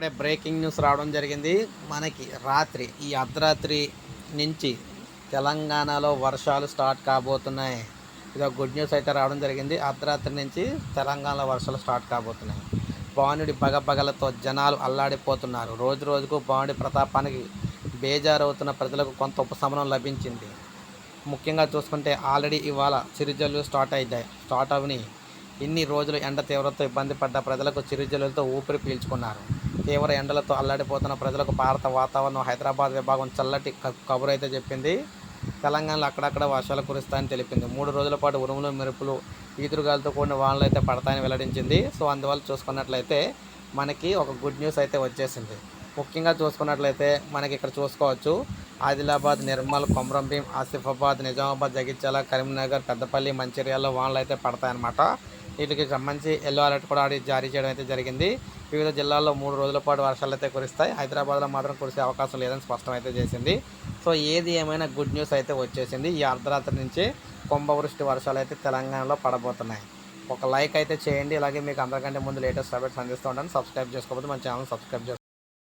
ఇప్పుడే breaking news రావడం జరిగింది. మనకి రాత్రి ఈ అర్ధరాత్రి నుంచి తెలంగాణలో వర్షాలు స్టార్ట్ కాబోతున్నాయి. ఇది ఒక గుడ్ న్యూస్ అయితే రావడం జరిగింది. అర్ధరాత్రి నుంచి తెలంగాణలో వర్షాలు స్టార్ట్ కాబోతున్నాయి. బాణుడి బగబగలతో జనాలు అల్లాడిపోతున్నారు. రోజు రోజుకు బాణుడి ప్రతాపానికి బేజారవుతున్న ప్రజలకు కొంత ఉపశమనం లభించింది. ముఖ్యంగా చూసుకుంటే ఆల్రెడీ ఇవాళ చిరుజల్లు స్టార్ట్ అయ్యాయి స్టార్ట్ అవని ఇన్ని రోజులు ఎండ తీవ్రతతో ఇబ్బంది పడ్డ ప్రజలకు చిరుజల్లులతో ఊపిరి పీల్చుకున్నారు. తీవ్ర ఎండలతో అల్లాడిపోతున్న ప్రజలకు భారత వాతావరణం హైదరాబాద్ విభాగం చల్లటి కబురు అయితే చెప్పింది. తెలంగాణలో అక్కడక్కడ వర్షాలు కురుస్తాయని తెలిపింది. మూడు రోజుల పాటు ఉరుములు మెరుపులు ఈదురుగాలతో కూడిన వానలు అయితే పడతాయని వెల్లడించింది. సో అందువల్ల చూసుకున్నట్లయితే మనకి ఒక గుడ్ న్యూస్ అయితే వచ్చేసింది. ముఖ్యంగా చూసుకున్నట్లయితే మనకి ఇక్కడ చూసుకోవచ్చు. ఆదిలాబాద్ నిర్మల్ కొమరంభీం ఆసిఫాబాద్ నిజామాబాద్ జగిత్యాల కరీంనగర్ పెద్దపల్లి మంచిర్యాలలో వానలు అయితే పడతాయన్నమాట. వీటికి సంబంధించి ఎల్లో అలర్ట్ కూడా ఆడి జారీ చేయడం అయితే జరిగింది. వివిధ జిల్లాల్లో మూడు రోజుల పాటు వర్షాలు అయితే కురుస్తాయి. హైదరాబాద్లో మాత్రం కురిసే అవకాశం లేదని స్పష్టం అయితే చేసింది. సో ఏది ఏమైనా గుడ్ న్యూస్ అయితే వచ్చేసింది. ఈ అర్ధరాత్రి నుంచి కుంభవృష్టి వర్షాలు అయితే తెలంగాణలో పడబోతున్నాయి. ఒక లైక్ అయితే చేయండి. అలాగే మీకు అందరికంటే ముందు లేటెస్ట్ అప్డేట్స్ అందిస్తూ ఉంటాను. సబ్స్క్రైబ్ చేసుకోకపోతే మన ఛానల్ సబ్స్క్రైబ్ చేసుకోండి